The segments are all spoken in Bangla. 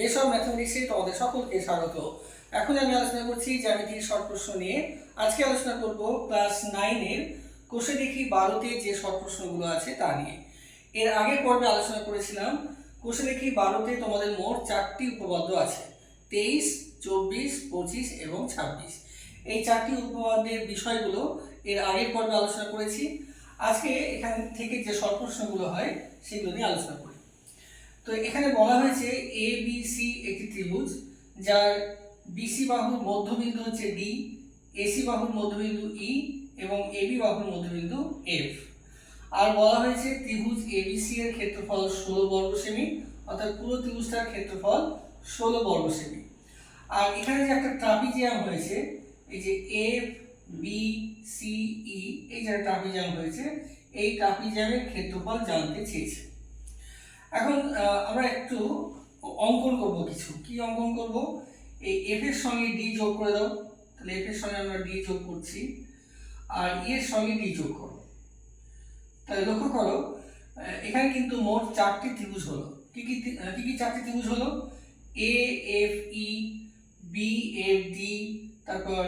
বেস অফ ম্যাথমেটিক্সে তোমাদের সকলকে স্বাগত। এখন আমি আলোচনা করছি জ্যামিতির শর্ট প্রশ্ন নিয়ে। আজকে আলোচনা করব ক্লাস নাইনের কোষে দেখি বারোতে যে শর্ট প্রশ্নগুলো আছে তা নিয়ে। এর আগের পর্বে আলোচনা করেছিলাম, কোষে দেখি বারোতে তোমাদের মোট চারটি উপপাদ্য আছে, তেইশ, চব্বিশ, পঁচিশ এবং ছাব্বিশ। এই চারটি উপপাদ্যের বিষয়গুলো এর আগের পর্বে আলোচনা করেছি। আজকে এখান থেকে যে শর্ট প্রশ্নগুলো হয়, সেগুলো নিয়ে আলোচনা করি তো এখানে বলা হয়েছে এ বি সি একটি ত্রিভুজ, যার বিসি বাহুর মধ্যবিন্দু হচ্ছে ডি এসি বাহুর মধ্যবিন্দু ই এবং এবি বাহুর মধ্যবিন্দু এফ আর বলা হয়েছে ত্রিভুজ এবিসি এর ক্ষেত্রফল ষোলো বর্গ সেমি, অর্থাৎ পুরো ত্রিভুজটার ক্ষেত্রফল ষোলো বর্গ সেমি। আর এখানে যে একটা ট্রাপিজিয়াম হয়েছে, এই যে এফ বি সি ই এই যে ট্রাপিজিয়াম হয়েছে, এই ট্রাপিজিয়ামের ক্ষেত্রফল জানতে চেয়েছে। এখন আমরা একটু অঙ্কন করব কিছু। কি অঙ্কন করব? এই এফ এর সঙ্গে ডি যোগ করে দাও। তাহলে এফ এর সঙ্গে আমরা ডি যোগ করছি। আর ই এর সঙ্গে ডি যোগ করো। তাহলে লক্ষ্য করো এখানে কিন্তু মোট চারটি ত্রিভুজ হলো। কি কি কি কি চারটি ত্রিভুজ হলো? A F E B F D তারপর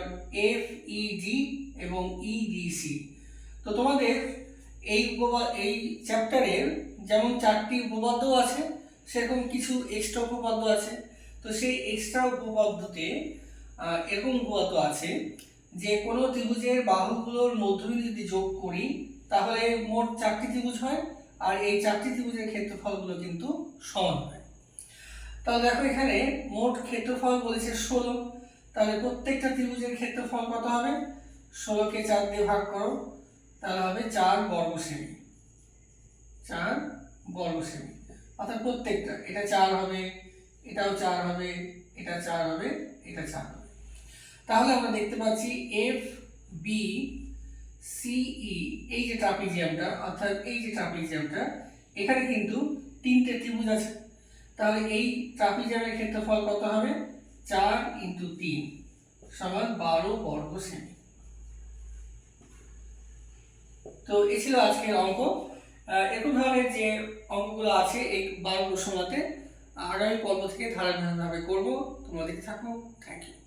এফ ই ডি এবং ই ডি সি তো তোমাদের এই উপবা, এই চ্যাপ্টারের যেমন চারটি উপপাদ্য আছে, সেরকম কিছু এক্সট্রা উপপাদ্য আছে। তো সেই এক্সট্রা উপপাদ্যতে এরকম উপপাদ্য আছে যে কোনো ত্রিভুজের বাহুগুলোর মধ্যবিন্দু যদি যোগ করি, তাহলে মোট চারটি ত্রিভুজ হয় আর এই চারটি ত্রিভুজের ক্ষেত্রফলগুলো কিন্তু সমান হয়। তাহলে দেখো এখানে মোট ক্ষেত্রফল বলেছে ষোলো। তাহলে প্রত্যেকটা ত্রিভুজের ক্ষেত্রফল কত হবে? ষোলোকে চার দিয়ে ভাগ করো তাহলে হবে চার বর্গ সেমি চার বর্গ সেমি অর্থাৎ প্রত্যেকটা, এটা চার হবে, এটাও চার হবে, এটা চার হবে, এটা চার হবে। তাহলে আমরা দেখতে পাচ্ছি এফ বি সিই এই যে ট্রাপিজিয়ামটা, অর্থাৎ এই যে ট্রাপিজিয়ামটা, এখানে কিন্তু তিনটে ত্রিভুজ আছে। তাহলে এই ট্রাপিজিয়ামের ক্ষেত্রফল কত হবে? চার ইন্টু তিন সমান বারো বর্গ সেমি তো এ ছিল আজকের অঙ্ক। এরকম ধরনের যে অঙ্কগুলো আছে এই বারো প্রশ্নতে আগামী পর্ব থেকে ধারাবাহিকভাবে করব। তোমরা দেখতে থাকো। Thank you